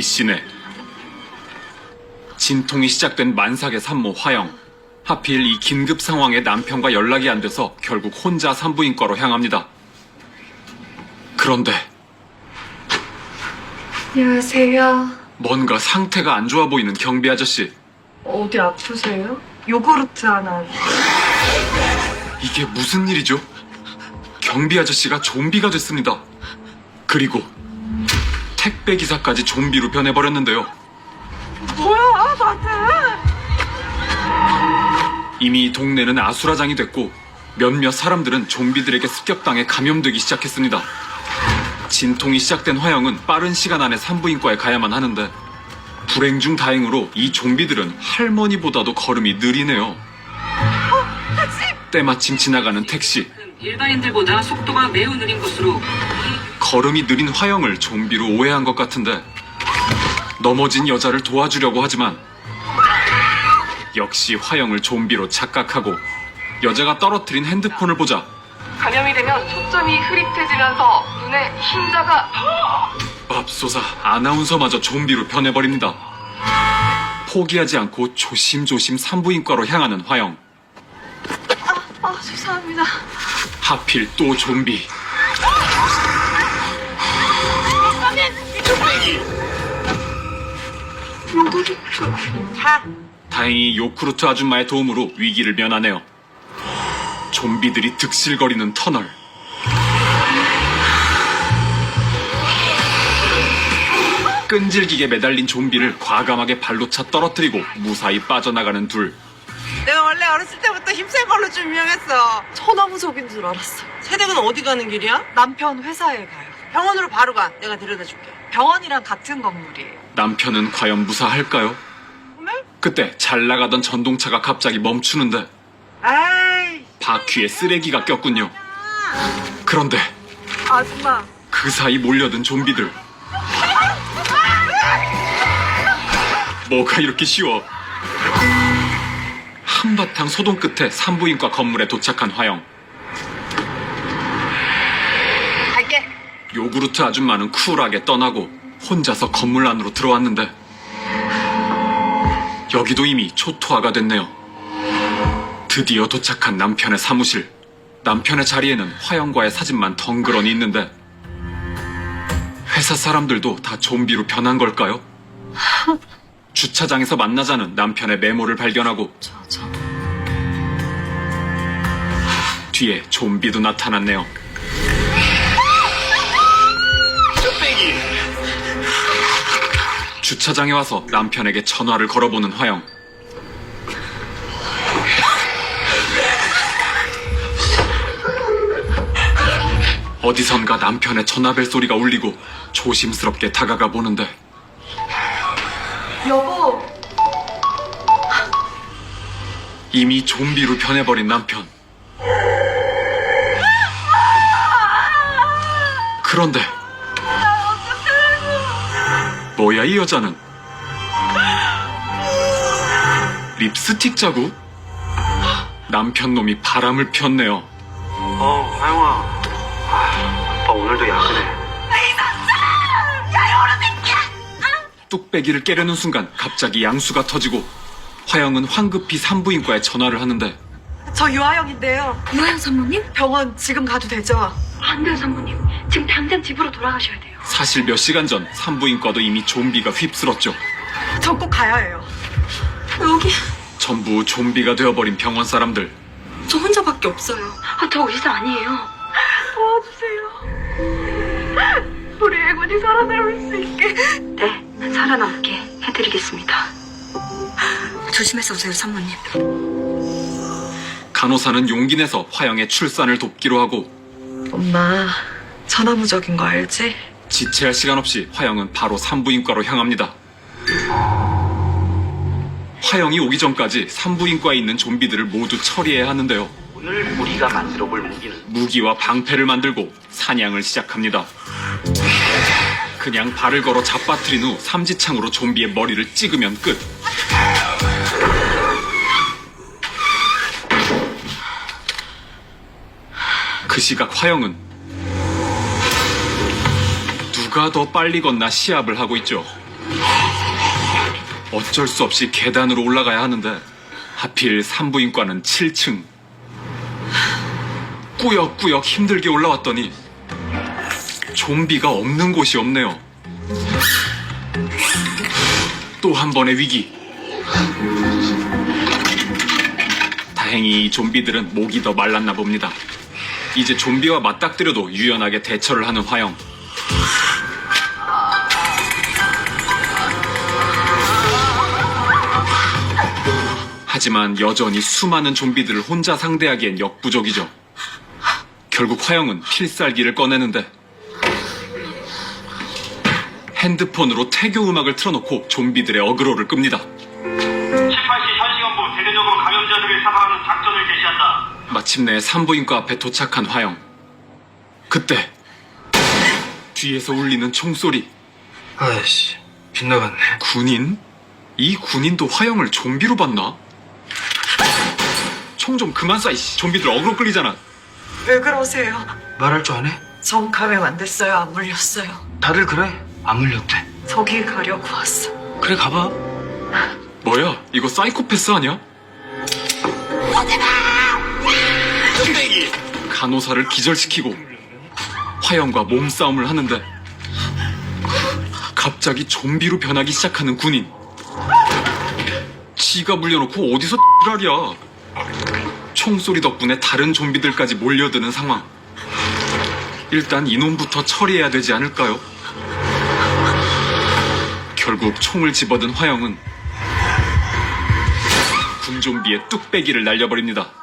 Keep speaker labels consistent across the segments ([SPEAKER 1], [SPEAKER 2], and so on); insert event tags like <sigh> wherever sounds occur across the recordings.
[SPEAKER 1] B씨네. 진통이 시작된 만삭의 산모 화영. 하필 이 긴급 상황에 남편과 연락이 안 돼서 결국 혼자 산부인과로 향합니다. 그런데
[SPEAKER 2] 안녕하세요.
[SPEAKER 1] 뭔가 상태가 안 좋아 보이는 경비 아저씨.
[SPEAKER 2] 어디 아프세요? 요구르트 하나.
[SPEAKER 1] 이게 무슨 일이죠? 경비 아저씨가 좀비가 됐습니다. 그리고 택배 기사까지 좀비로 변해버렸는데요.
[SPEAKER 2] 뭐야, 다들?
[SPEAKER 1] 이미 이 동네는 아수라장이 됐고 몇몇 사람들은 좀비들에게 습격당해 감염되기 시작했습니다. 진통이 시작된 화영은 빠른 시간 안에 산부인과에 가야만 하는데 불행 중 다행으로 이 좀비들은 할머니보다도 걸음이 느리네요. 때마침 지나가는 택시
[SPEAKER 3] 일반인들보다 속도가 매우 느린 것으로
[SPEAKER 1] 걸음이 느린 화영을 좀비로 오해한 것 같은데 넘어진 여자를 도와주려고 하지만 역시 화영을 좀비로 착각하고 여자가 떨어뜨린 핸드폰을 보자
[SPEAKER 2] 감염이 되면 초점이 흐릿해지면서 눈에 흰자가
[SPEAKER 1] 맙소사 아나운서마저 좀비로 변해버립니다. 포기하지 않고 조심조심 산부인과로 향하는 화영.
[SPEAKER 2] 아, 죄송합니다.
[SPEAKER 1] 하필 또 좀비.
[SPEAKER 2] 요구르트.
[SPEAKER 1] 다행히 요쿠르트 아줌마의 도움으로 위기를 면하네요. 좀비들이 득실거리는 터널. 끈질기게 매달린 좀비를 과감하게 발로 차 떨어뜨리고 무사히 빠져나가는 둘.
[SPEAKER 4] 내가 원래 어렸을 때부터 힘센 걸로 좀 유명했어.
[SPEAKER 2] 천하무적인 줄 알았어.
[SPEAKER 4] 세댁은 어디 가는 길이야?
[SPEAKER 2] 남편 회사에 가요.
[SPEAKER 4] 병원으로 바로 가. 내가 데려다 줄게.
[SPEAKER 2] 병원이랑 같은 건물이에요.
[SPEAKER 1] 남편은 과연 무사할까요?
[SPEAKER 4] 어메?
[SPEAKER 1] 그때 잘 나가던 전동차가 갑자기 멈추는데
[SPEAKER 4] 아이.
[SPEAKER 1] 바퀴에 쓰레기가 꼈군요. 그런데
[SPEAKER 2] 아줌마.
[SPEAKER 1] 그 사이 몰려든 좀비들. 뭐가 이렇게 쉬워? 한바탕 소동 끝에 산부인과 건물에 도착한 화영.
[SPEAKER 4] 갈게.
[SPEAKER 1] 요구르트 아줌마는 쿨하게 떠나고 혼자서 건물 안으로 들어왔는데 여기도 이미 초토화가 됐네요. 드디어 도착한 남편의 사무실. 남편의 자리에는 화영과의 사진만 덩그러니 있는데 회사 사람들도 다 좀비로 변한 걸까요? <laughs> 주차장에서 만나자는 남편의 메모를 발견하고. 뒤에 좀비도 나타났네요. 주차장에 와서 남편에게 전화를 걸어보는 화영. 어디선가 남편의 전화벨 소리가 울리고 조심스럽게 다가가 보는데
[SPEAKER 2] 여보.
[SPEAKER 1] 이미 좀비로 변해버린 남편. 그런데 뭐야 이 여자는 립스틱 자국? 남편 놈이 바람을 폈네요.
[SPEAKER 5] 어, 하영아. 아, 오빠 오늘도 야근해.
[SPEAKER 1] 뚝배기를 깨려는 순간 갑자기 양수가 터지고 화영은 황급히 산부인과에 전화를 하는데
[SPEAKER 2] 저 유아영인데요.
[SPEAKER 6] 유아영 산모님?
[SPEAKER 2] 병원 지금 가도 되죠?
[SPEAKER 6] 안 돼요, 산모님. 지금 당장 집으로 돌아가셔야 돼요.
[SPEAKER 1] 사실 몇 시간 전 산부인과도 이미 좀비가 휩쓸었죠.
[SPEAKER 2] 전꼭 가야 해요.
[SPEAKER 6] 여기
[SPEAKER 1] 전부 좀비가 되어버린 병원 사람들.
[SPEAKER 6] 저 혼자밖에 없어요. 아, 저 의사 아니에요.
[SPEAKER 2] 도와주세요. 우리 애군이 살아남을 수 있게.
[SPEAKER 6] 네, 살아남게 해드리겠습니다. 조심해서 오세요, 산모님.
[SPEAKER 1] 간호사는 용기 내서 화영의 출산을 돕기로 하고
[SPEAKER 2] 엄마, 천하무적인 거 알지?
[SPEAKER 1] 지체할 시간 없이 화영은 바로 산부인과로 향합니다. 화영이 오기 전까지 산부인과에 있는 좀비들을 모두 처리해야 하는데요.
[SPEAKER 5] 오늘 우리가 만들어 볼 무기는
[SPEAKER 1] 무기와 방패를 만들고 사냥을 시작합니다. 그냥 발을 걸어 잡아뜨린 후 삼지창으로 좀비의 머리를 찍으면 끝. 그 시각 화영은 누가 더 빨리 건나 시합을 하고 있죠. 어쩔 수 없이 계단으로 올라가야 하는데 하필 산부인과는 7층. 꾸역꾸역 힘들게 올라왔더니 좀비가 없는 곳이 없네요. 또 한 번의 위기. 다행히 이 좀비들은 목이 더 말랐나 봅니다. 이제 좀비와 맞닥뜨려도 유연하게 대처를 하는 화영. 하지만 여전히 수많은 좀비들을 혼자 상대하기엔 역부족이죠. 결국 화영은 필살기를 꺼내는데 핸드폰으로 태교 음악을 틀어놓고 좀비들의 어그로를
[SPEAKER 5] 끕니다.
[SPEAKER 1] 마침내 산부인과 앞에 도착한 화영. 그때 뒤에서 울리는 총소리.
[SPEAKER 5] 아이씨, 빗나갔네.
[SPEAKER 1] 군인? 이 군인도 화영을 좀비로 봤나? 총 좀 그만 쏴, 이씨. 좀비들 어그로 끌리잖아.
[SPEAKER 4] 왜 그러세요?
[SPEAKER 5] 말할 줄 아네?
[SPEAKER 4] 전 감염 안 됐어요. 안 물렸어요.
[SPEAKER 5] 다들 그래. 안 물렸대.
[SPEAKER 4] 저기 가려고 왔어.
[SPEAKER 5] 그래, 가봐.
[SPEAKER 1] 뭐야, 이거 사이코패스 아니야? 간호사를 기절시키고 화영과 몸싸움을 하는데 갑자기 좀비로 변하기 시작하는 군인. 지가 물려놓고 어디서 X랄이야. 총소리 덕분에 다른 좀비들까지 몰려드는 상황. 일단 이놈부터 처리해야 되지 않을까요? 결국 총을 집어든 화영은 군좀비의 뚝배기를 날려버립니다.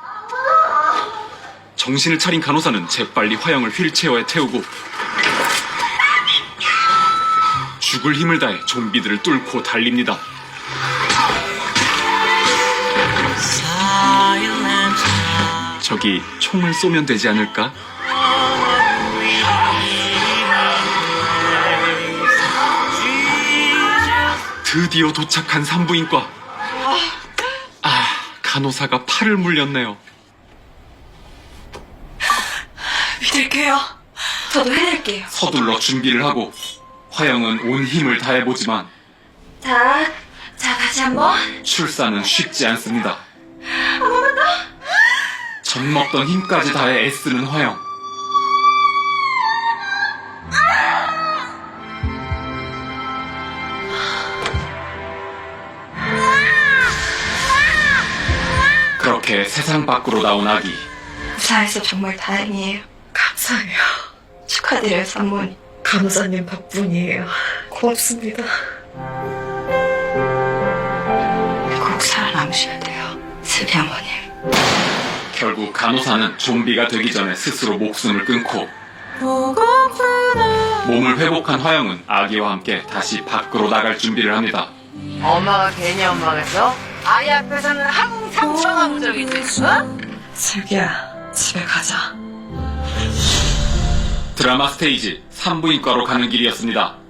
[SPEAKER 1] 정신을 차린 간호사는 재빨리 화영을 휠체어에 태우고 죽을 힘을 다해 좀비들을 뚫고 달립니다. 저기 총을 쏘면 되지 않을까? 드디어 도착한 산부인과. 아, 간호사가 팔을 물렸네요.
[SPEAKER 4] 믿을게요.
[SPEAKER 6] 저도 해낼게요.
[SPEAKER 1] 서둘러 준비를 하고 화영은 온 힘을 다해보지만
[SPEAKER 6] 자, 자 다시 한번.
[SPEAKER 1] 출산은 쉽지 않습니다. 젖먹던 힘까지 다해 애쓰는 화영. 그렇게 세상 밖으로 나온 아기.
[SPEAKER 6] 무사해서 정말 다행이에요.
[SPEAKER 2] 감사해요.
[SPEAKER 6] 축하드려요, 산모님.
[SPEAKER 2] 감사님 덕분이에요. 고맙습니다.
[SPEAKER 6] 꼭 살아남으셔야 돼요. 슬비 어머님.
[SPEAKER 1] 결국 간호사는 좀비가 되기 전에 스스로 목숨을 끊고 몸을 회복한 화영은 아기와 함께 다시 밖으로 나갈 준비를 합니다.
[SPEAKER 4] 엄마가 괜히 엄마겠어? 아이 앞에서는 항상 청아무적이지. 어?
[SPEAKER 2] 슬기야, 집에 가자.
[SPEAKER 1] 드라마 스테이지 산부인과로 가는 길이었습니다.